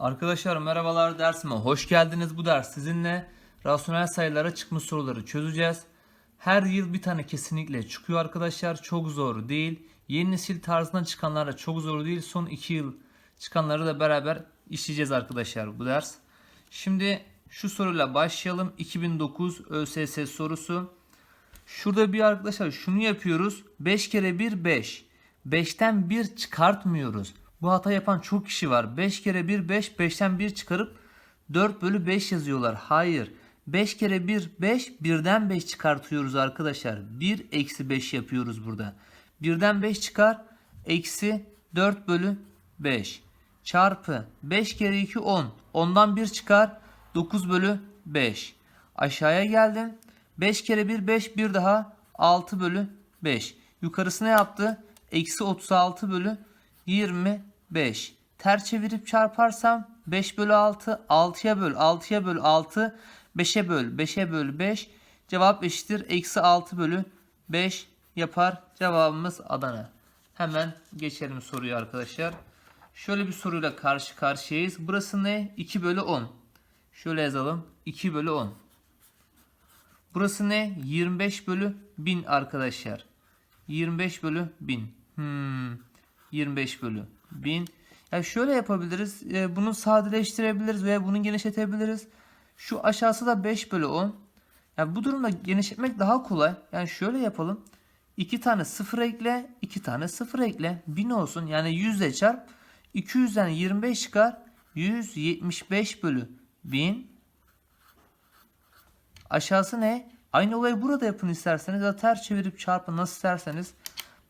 Arkadaşlar merhabalar dersime hoş geldiniz. Bu ders sizinle rasyonel sayılara çıkmış soruları çözeceğiz. Her yıl bir tane kesinlikle çıkıyor arkadaşlar. Çok zor değil. Yeni nesil tarzından çıkanlar da çok zor değil. Son 2 yıl çıkanları da beraber işleyeceğiz arkadaşlar bu ders. Şimdi şu soruyla başlayalım. 2009 ÖSS sorusu. Şurada bir arkadaşlar şunu yapıyoruz. 5 kere 1 5. 5'ten 1 çıkartmıyoruz. Bu hata yapan çok kişi var. 5 kere 1 5. 5'ten 1 çıkarıp 4 bölü 5 yazıyorlar. Hayır. 5 kere 1 5. 1'den 5 çıkartıyoruz arkadaşlar. 1 eksi 5 yapıyoruz burada. 1'den 5 çıkar. Eksi 4 bölü 5. Çarpı 5 kere 2 10. 10'dan 1 çıkar. 9 bölü 5. Aşağıya geldim. 5 kere 1 5 bir daha 6 bölü 5. Yukarısı ne yaptı? Eksi 36 bölü 25. Ters çevirip çarparsam 5 bölü 6 6'ya böl 6'ya böl 6 5'e böl 5'e böl 5 cevap eşittir. Eksi 6 bölü 5 yapar. Cevabımız Adana. Hemen geçelim soruyu arkadaşlar. Şöyle bir soruyla karşı karşıyayız. Burası ne? 2 bölü 10. Şöyle yazalım. 2 bölü 10. Burası ne? 25 bölü 1000 arkadaşlar. 25 bölü 1000. Hmm. 25 bölü 1000. Ya şöyle yapabiliriz. E, bunu sadeleştirebiliriz veya bunu genişletebiliriz. Şu aşağısı da 5 bölü 10. Ya bu durumda genişletmek daha kolay. Yani şöyle yapalım. 2 tane 0 ekle, 2 tane 0 ekle. 1000 olsun. Yani 100 ile çarp. 200'den 25 çıkar. 175 bölü 1000 Aşağısı ne? Aynı olayı burada yapın isterseniz ya ters çevirip çarpın nasıl isterseniz.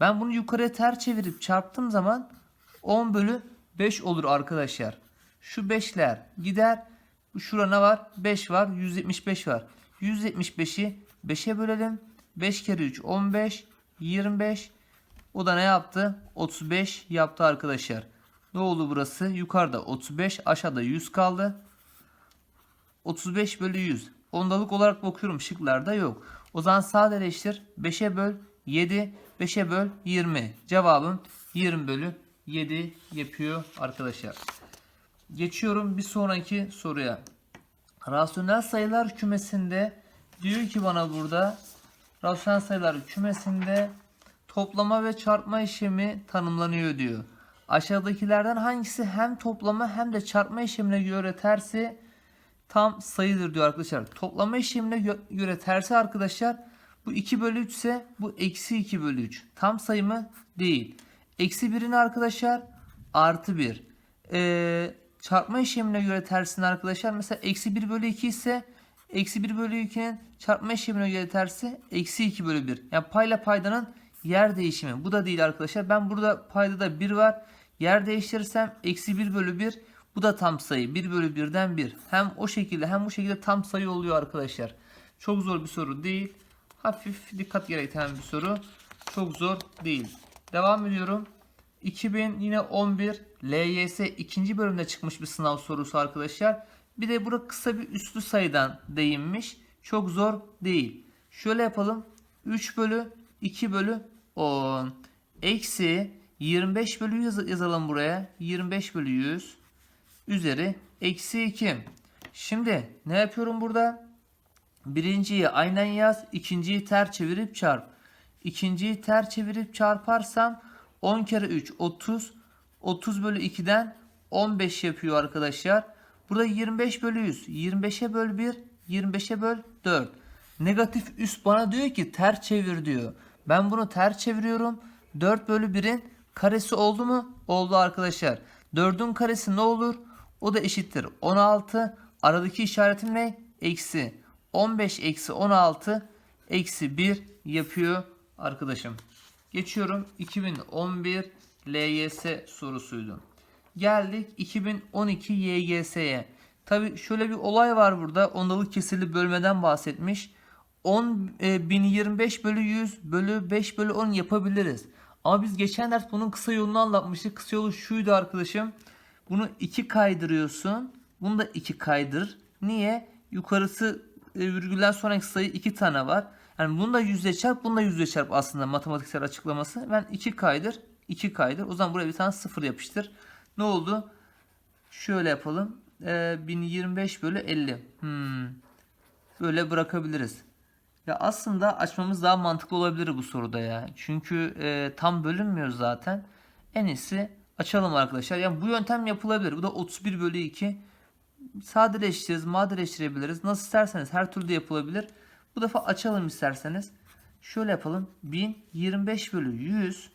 Ben bunu yukarıya ters çevirip çarptığım zaman 10 bölü 5 olur arkadaşlar. Şu 5'ler gider. Şurada ne var? 5 var. 175 var. 175'i 5'e bölelim. 5 kere 3 15. 25. O da ne yaptı? 35 yaptı arkadaşlar. Ne oldu burası? Yukarıda 35 aşağıda 100 kaldı. 35 bölü 100. Ondalık olarak bakıyorum şıklarda yok. O zaman sadeleştir. 5'e böl 7. 5'e böl 20. Cevabım 20 bölü 7 yapıyor arkadaşlar. Geçiyorum bir sonraki soruya. Rasyonel sayılar kümesinde diyor ki bana burada rasyonel sayılar kümesinde toplama ve çarpma işlemi tanımlanıyor diyor. Aşağıdakilerden hangisi hem toplama hem de çarpma işlemine göre tersi tam sayıdır diyor arkadaşlar. Toplama işlemine gö- göre tersi arkadaşlar bu 2 bölü 3 ise bu eksi 2 bölü 3. Tam sayı mı? Değil. Eksi 1'in arkadaşlar artı 1. Ee, çarpma işlemine göre tersini arkadaşlar mesela eksi 1 bölü 2 ise eksi 1 bölü 2'nin çarpma işlemine göre tersi eksi 2 bölü 1. Yani payla paydanın yer değişimi. Bu da değil arkadaşlar. Ben burada payda da 1 var. Yer değiştirirsem eksi 1 bölü 1 bu da tam sayı. 1 bölü 1'den 1. Hem o şekilde hem bu şekilde tam sayı oluyor arkadaşlar. Çok zor bir soru değil. Hafif dikkat gerektiren bir soru. Çok zor değil. Devam ediyorum. 2000 yine 11 LYS ikinci bölümde çıkmış bir sınav sorusu arkadaşlar. Bir de burada kısa bir üslü sayıdan değinmiş. Çok zor değil. Şöyle yapalım. 3 bölü 2 bölü 10. Eksi 25 bölü 100 yazalım buraya. 25 bölü 100 üzeri eksi 2. Şimdi ne yapıyorum burada? Birinciyi aynen yaz. ikinciyi ter çevirip çarp. İkinciyi ter çevirip çarparsam 10 kere 3 30. 30 bölü 2'den 15 yapıyor arkadaşlar. Burada 25 bölü 100. 25'e böl 1. 25'e böl 4. Negatif üst bana diyor ki ter çevir diyor. Ben bunu ter çeviriyorum. 4 bölü 1'in karesi oldu mu? Oldu arkadaşlar. 4'ün karesi ne olur? O da eşittir. 16. Aradaki işaretim ne? Eksi. 15 eksi 16 eksi 1 yapıyor arkadaşım. Geçiyorum 2011 LYS sorusuydu. Geldik 2012 YGS'ye. Tabi şöyle bir olay var burada. Ondalık kesirli bölmeden bahsetmiş. 10 e, 1025 bölü 100 bölü 5 bölü 10 yapabiliriz. Ama biz geçen ders bunun kısa yolunu anlatmıştık. Kısa yolu şuydu arkadaşım. Bunu 2 kaydırıyorsun. Bunu da 2 kaydır. Niye? Yukarısı e, virgülden sonraki sayı 2 tane var. Yani bunu da yüzde çarp, bunu da yüzde çarp aslında matematiksel açıklaması. Ben 2 kaydır, 2 kaydır. O zaman buraya bir tane 0 yapıştır. Ne oldu? Şöyle yapalım. Ee, 1025 bölü 50. Hmm. Böyle bırakabiliriz. Ya aslında açmamız daha mantıklı olabilir bu soruda ya. Çünkü e, tam bölünmüyor zaten. En iyisi açalım arkadaşlar. Yani bu yöntem yapılabilir. Bu da 31 bölü 2. Sadeleştiririz, madeleştirebiliriz. Nasıl isterseniz her türlü yapılabilir. Bu defa açalım isterseniz. Şöyle yapalım. 1025 bölü 100.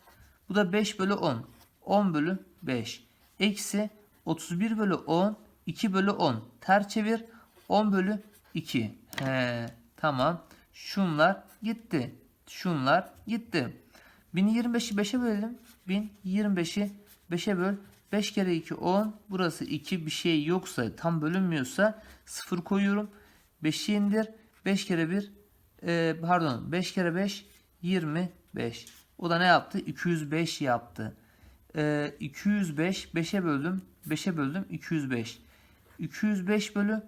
Bu da 5 bölü 10. 10 bölü 5. Eksi 31 bölü 10. 2 bölü 10. Ter çevir. 10 bölü 2. He, tamam. Şunlar gitti. Şunlar gitti. 1025'i 5'e bölelim. 1025'i 5'e böl. 5 kere 2 10. Burası 2 bir şey yoksa tam bölünmüyorsa 0 koyuyorum. 5'i indir. 5 kere 1 e, pardon 5 kere 5 25. O da ne yaptı? 205 yaptı. E, 205 5'e böldüm. 5'e böldüm 205. 205 bölü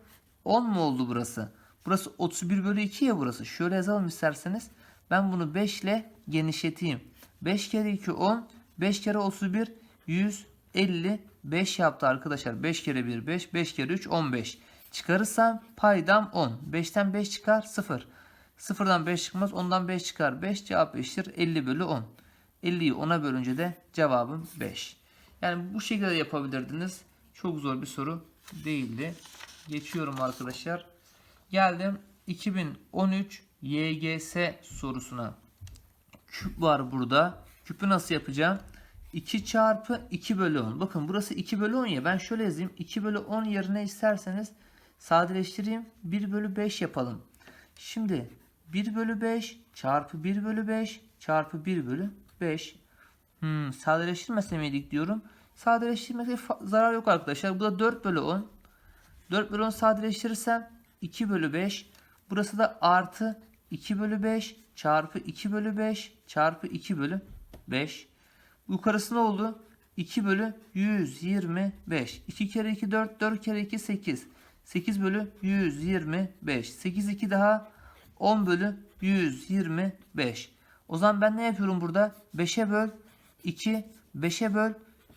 10 mu oldu burası? Burası 31 bölü 2 ya burası. Şöyle yazalım isterseniz. Ben bunu 5 ile genişleteyim. 5 kere 2 10. 5 kere 31 155 yaptı arkadaşlar. 5 kere 1 5. 5 kere 3 15. Çıkarırsam paydam 10. 5'ten 5 çıkar 0. 0'dan 5 çıkmaz. 10'dan 5 çıkar 5. Cevap eşittir 50 bölü 10. 50'yi 10'a bölünce de cevabım 5. Yani bu şekilde yapabilirdiniz. Çok zor bir soru değildi. Geçiyorum arkadaşlar. Geldim 2013 YGS sorusuna. Küp var burada. Küpü nasıl yapacağım? 2 çarpı 2 bölü 10. Bakın burası 2 bölü 10 ya. Ben şöyle yazayım. 2 bölü 10 yerine isterseniz sadeleştireyim. 1 bölü 5 yapalım. Şimdi 1 bölü 5 çarpı 1 bölü 5 çarpı 1 bölü 5. Hmm, sadeleştirmese miydik diyorum. Sadeleştirmekte fa- zarar yok arkadaşlar. Bu da 4 bölü 10. 4 bölü 10 sadeleştirirsem 2 bölü 5. Burası da artı 2 bölü 5 çarpı 2 bölü 5 çarpı 2 bölü 5. Yukarısı ne oldu? 2 bölü 125. 2 kere 2 4, 4 kere 2 8. 8 bölü 125. 8 2 daha 10 bölü 125. O zaman ben ne yapıyorum burada? 5'e böl 2, 5'e böl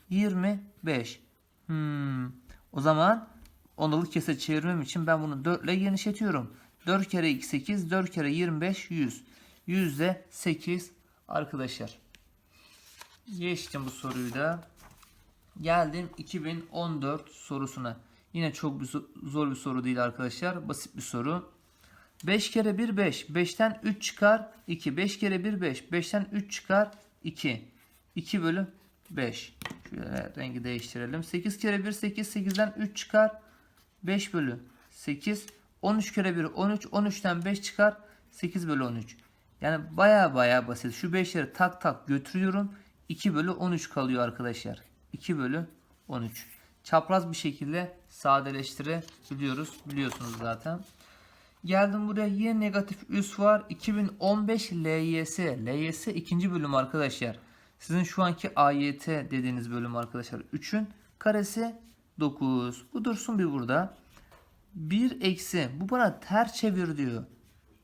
25. Hmm. O zaman onalı kese çevirmem için ben bunu 4 ile genişletiyorum. 4 kere 2 8, 4 kere 25 100. 100 de 8 arkadaşlar. Geçtim bu soruyu da. Geldim 2014 sorusuna. Yine çok bir zor bir soru değil arkadaşlar. Basit bir soru. 5 kere 1 5. 5'ten 3 çıkar 2. 5 kere 1 5. 5'ten 3 çıkar 2. 2 bölü 5. Şöyle rengi değiştirelim. 8 kere 1 8. 8'den 3 çıkar 5 bölü 8. 13 kere 1 13. 13'ten 5 çıkar 8 bölü 13. Yani baya baya basit. Şu 5'leri tak tak götürüyorum. 2 bölü 13 kalıyor arkadaşlar. 2 bölü 13. Çapraz bir şekilde sadeleştirebiliyoruz. Biliyorsunuz zaten. Geldim buraya yine negatif üs var. 2015 LYS. LYS ikinci bölüm arkadaşlar. Sizin şu anki AYT dediğiniz bölüm arkadaşlar. 3'ün karesi 9. Bu dursun bir burada. 1 eksi. Bu bana ter çevir diyor.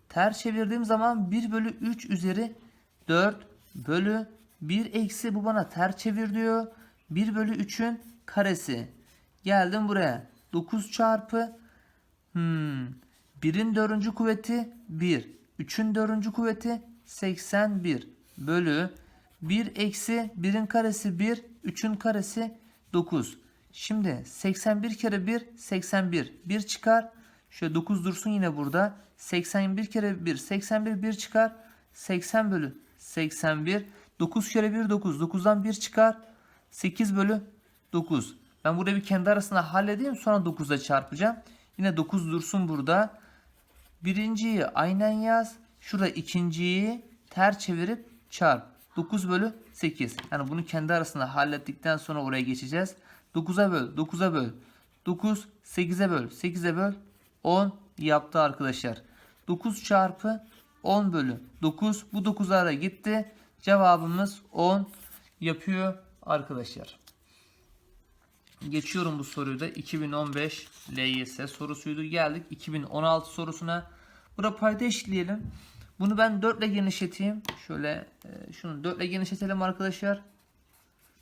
Ter çevirdiğim zaman 1 bölü 3 üzeri 4 bölü 1 eksi bu bana ter çevir diyor. 1 bölü 3'ün karesi. Geldim buraya. 9 çarpı hmm, 1'in dördüncü kuvveti 1. 3'ün dördüncü kuvveti 81 bölü 1 eksi 1'in karesi 1. 3'ün karesi 9. Şimdi 81 kere 1 81. 1 çıkar. Şöyle 9 dursun yine burada. 81 kere 1 81 1 çıkar. 80 bölü 81. 9 kere 1 9. 9'dan 1 çıkar. 8 bölü 9. Ben burada bir kendi arasında halledeyim sonra 9'a çarpacağım. Yine 9 dursun burada. Birinciyi aynen yaz. Şurada ikinciyi ter çevirip çarp. 9 bölü 8. Yani bunu kendi arasında hallettikten sonra oraya geçeceğiz. 9'a böl. 9'a böl. 9 8'e böl. 8'e böl. 10 yaptı arkadaşlar. 9 çarpı 10 bölü 9. Bu 9'lara gitti. Cevabımız 10 yapıyor arkadaşlar. Geçiyorum bu soruyu da 2015 LYS sorusuydu. Geldik 2016 sorusuna. Burada payda eşitleyelim. Bunu ben 4 ile genişleteyim. Şöyle e, şunu 4 ile genişletelim arkadaşlar.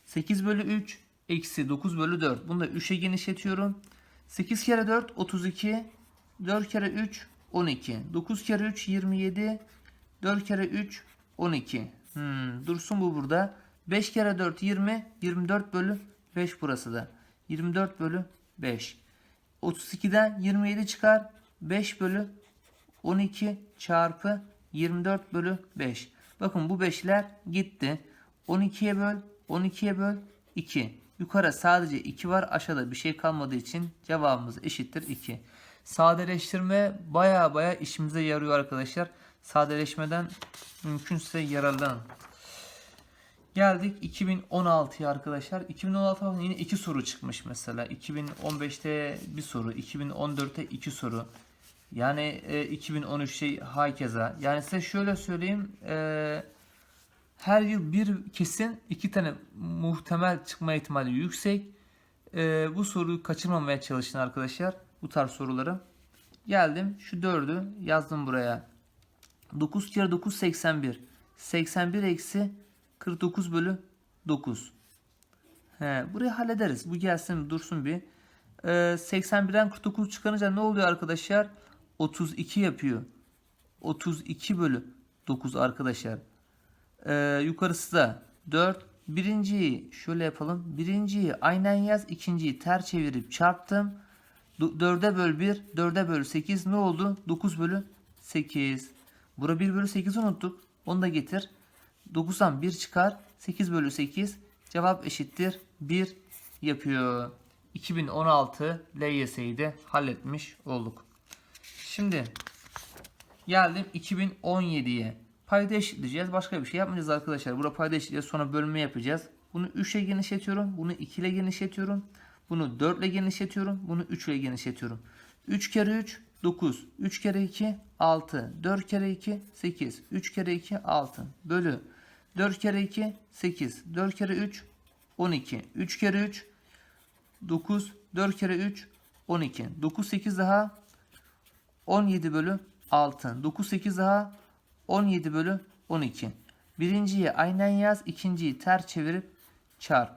8 bölü 3 eksi 9 bölü 4. Bunu da 3'e genişletiyorum. 8 kere 4 32. 4 kere 3 12. 9 kere 3 27. 4 kere 3 12. Hmm, dursun bu burada. 5 kere 4 20. 24 bölü 5 burası da. 24 bölü 5. 32'den 27 çıkar. 5 bölü 12 çarpı 24 bölü 5. Bakın bu 5'ler gitti. 12'ye böl, 12'ye böl 2. Yukarı sadece 2 var. Aşağıda bir şey kalmadığı için cevabımız eşittir 2. Sadeleştirme baya baya işimize yarıyor arkadaşlar. Sadeleşmeden mümkünse yararlanın. Geldik 2016'ya arkadaşlar. 2016'da yine iki soru çıkmış mesela. 2015'te bir soru, 2014'te iki soru. Yani e, 2013'te hakeza. Yani size şöyle söyleyeyim. E, her yıl bir kesin iki tane muhtemel çıkma ihtimali yüksek. E, bu soruyu kaçırmamaya çalışın arkadaşlar. Bu tarz soruları. Geldim şu dördü yazdım buraya. 9 kere 9 81. 81 eksi 49 bölü 9. He, burayı hallederiz. Bu gelsin dursun bir. Ee, 81'den 49 çıkarınca ne oluyor arkadaşlar? 32 yapıyor. 32 bölü 9 arkadaşlar. Ee, yukarısı da 4. Birinciyi şöyle yapalım. Birinciyi aynen yaz. ikinciyi ter çevirip çarptım. 4'e böl 1. 4'e böl 8 ne oldu? 9 bölü 8. Bura 1 bölü 8 unuttuk. Onu da getir. 9'dan 1 çıkar. 8 bölü 8. Cevap eşittir. 1 yapıyor. 2016 LYS'yi de halletmiş olduk. Şimdi geldim 2017'ye. Payda eşitleyeceğiz. Başka bir şey yapmayacağız arkadaşlar. Burada payda eşitleyeceğiz. Sonra bölme yapacağız. Bunu 3 ile genişletiyorum. Bunu 2 ile genişletiyorum. Bunu 4 ile genişletiyorum. Bunu 3 ile genişletiyorum. 3 kere 3 9. 3 kere 2 6. 4 kere 2 8. 3 kere 2 6. Bölü 4 kere 2 8. 4 kere 3 12. 3 kere 3 9. 4 kere 3 12. 9 8 daha 17 bölü 6. 9 8 daha 17 bölü 12. Birinciyi aynen yaz. ikinciyi ter çevirip çarp.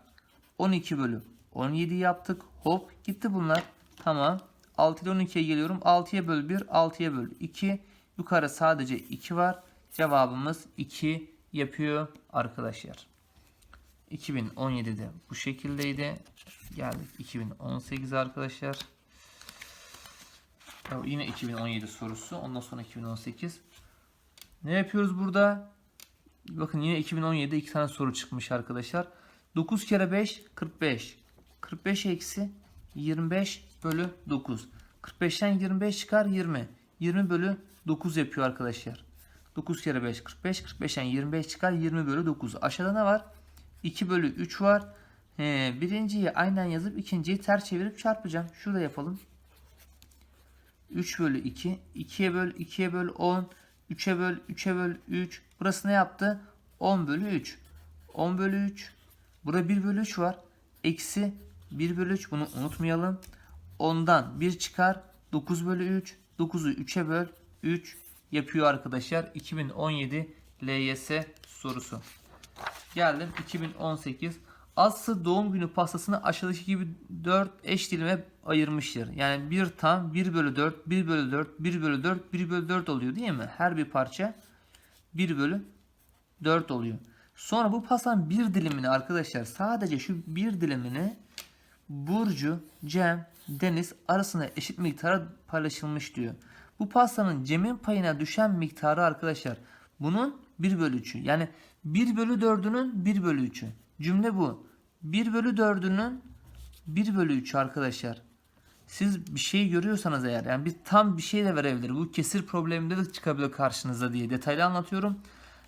12 bölü 17 yaptık. Hop gitti bunlar. Tamam. 6 ile 12'ye geliyorum. 6'ya böl 1, 6'ya böl 2. Yukarı sadece 2 var. Cevabımız 2 yapıyor arkadaşlar. 2017'de bu şekildeydi. Geldik 2018 arkadaşlar. Ya yine 2017 sorusu. Ondan sonra 2018. Ne yapıyoruz burada? Bakın yine 2017'de iki tane soru çıkmış arkadaşlar. 9 kere 5 45. 45 eksi 25 bölü 9. 45'ten 25 çıkar 20. 20 bölü 9 yapıyor arkadaşlar. 9 kere 5 45. 45'ten 25 çıkar 20 bölü 9. Aşağıda ne var? 2 bölü 3 var. He, birinciyi aynen yazıp ikinciyi ters çevirip çarpacağım. Şurada yapalım. 3 bölü 2. 2'ye böl 2'ye böl 10. 3'e böl 3'e böl 3. Burası ne yaptı? 10 bölü 3. 10 bölü 3. Burada 1 bölü 3 var. Eksi 1 bölü 3 bunu unutmayalım. Ondan 1 çıkar. 9 bölü 3. 9'u 3'e böl 3 yapıyor arkadaşlar. 2017 LYS sorusu. Geldim 2018. Aslı doğum günü pastasını aşağıdaki gibi 4 eş dilime ayırmıştır. Yani 1 tam 1 bölü 4, 1 bölü 4, 1 bölü 4, 1 bölü 4 oluyor değil mi? Her bir parça 1 bölü 4 oluyor. Sonra bu pastanın bir dilimini arkadaşlar sadece şu bir dilimini Burcu, Cem, Deniz arasında eşit miktarda paylaşılmış diyor. Bu pastanın Cem'in payına düşen miktarı arkadaşlar bunun 1 bölü 3'ü. Yani 1 bölü 4'ünün 1 bölü 3'ü. Cümle bu. 1 bölü 4'ünün 1 bölü 3 arkadaşlar. Siz bir şey görüyorsanız eğer yani bir tam bir şey de verebilir. Bu kesir probleminde de çıkabilir karşınıza diye detaylı anlatıyorum.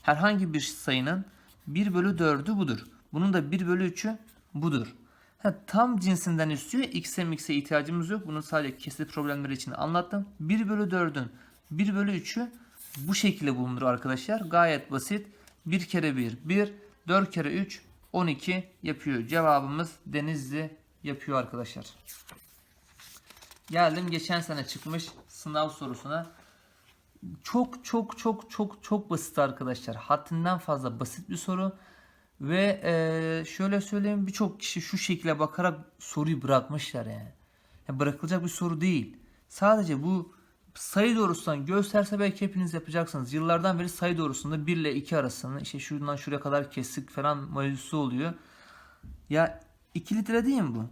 Herhangi bir sayının 1 bölü 4'ü budur. Bunun da 1 bölü 3'ü budur. Ha, tam cinsinden istiyor. X'e mix'e ihtiyacımız yok. Bunu sadece kesir problemleri için anlattım. 1 bölü 4'ün 1 bölü 3'ü bu şekilde bulunur arkadaşlar. Gayet basit. 1 kere 1 1. 4 kere 3 12 yapıyor. Cevabımız Denizli yapıyor arkadaşlar. Geldim geçen sene çıkmış sınav sorusuna. Çok çok çok çok çok basit arkadaşlar. Haddinden fazla basit bir soru. Ve eee, şöyle söyleyeyim birçok kişi şu şekilde bakarak soruyu bırakmışlar yani. Yani bırakılacak bir soru değil. Sadece bu sayı doğrusundan gösterse belki hepiniz yapacaksınız. Yıllardan beri sayı doğrusunda 1 ile 2 arasını işte şuradan şuraya kadar kesik falan mevzusu oluyor. Ya 2 litre değil mi bu?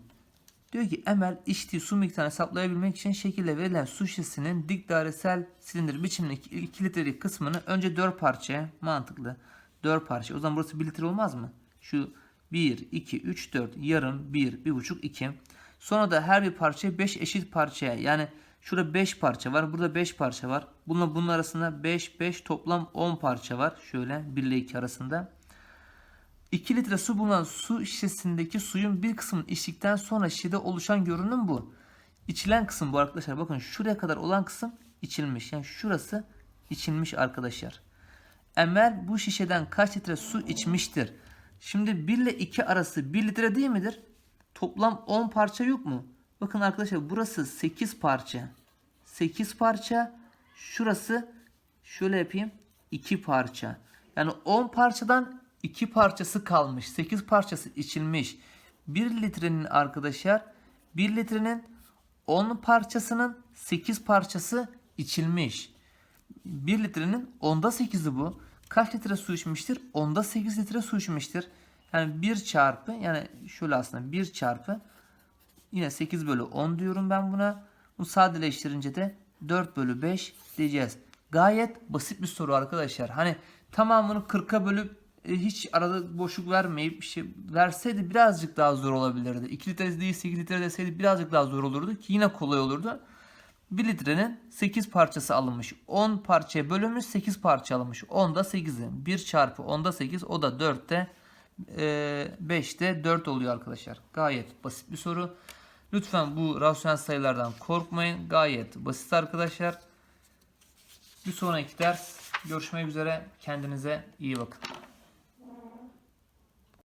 Diyor ki Emel içtiği su miktarını hesaplayabilmek için şekilde verilen su şişesinin dik dairesel silindir biçimindeki 2 litrelik kısmını önce 4 parçaya mantıklı 4 parça. O zaman burası 1 litre olmaz mı? Şu 1, 2, 3, 4 yarım 1, 1,5, 2. Sonra da her bir parçayı 5 eşit parçaya yani şurada 5 parça var burada 5 parça var. Bununla bunun arasında 5, 5 toplam 10 parça var. Şöyle 1 ile 2 arasında. 2 litre su bulunan su şişesindeki suyun bir kısmını içtikten sonra şişede oluşan görünüm bu. İçilen kısım bu arkadaşlar. Bakın şuraya kadar olan kısım içilmiş. Yani şurası içilmiş arkadaşlar. Emel bu şişeden kaç litre su içmiştir? Şimdi 1 ile 2 arası 1 litre değil midir? Toplam 10 parça yok mu? Bakın arkadaşlar burası 8 parça. 8 parça. Şurası şöyle yapayım 2 parça. Yani 10 parçadan 2 parçası kalmış. 8 parçası içilmiş. 1 litrenin arkadaşlar 1 litrenin 10 parçasının 8 parçası içilmiş. 1 litrenin onda 8'i bu. Kaç litre su içmiştir? Onda 8 litre su içmiştir. Yani 1 çarpı yani şöyle aslında 1 çarpı yine 8 bölü 10 diyorum ben buna. Bu sadeleştirince de 4 bölü 5 diyeceğiz. Gayet basit bir soru arkadaşlar. Hani tamamını 40'a bölüp e, hiç arada boşluk vermeyip bir şey verseydi birazcık daha zor olabilirdi. 2 litre değil 8 litre deseydi birazcık daha zor olurdu ki yine kolay olurdu. 1 litrenin 8 parçası alınmış. 10 parçaya bölünmüş 8 parça alınmış. 10'da 8'i. 1 çarpı 10'da 8 o da 4'te e, 5'te 4 oluyor arkadaşlar. Gayet basit bir soru. Lütfen bu rasyonel sayılardan korkmayın. Gayet basit arkadaşlar. Bir sonraki ders görüşmek üzere. Kendinize iyi bakın.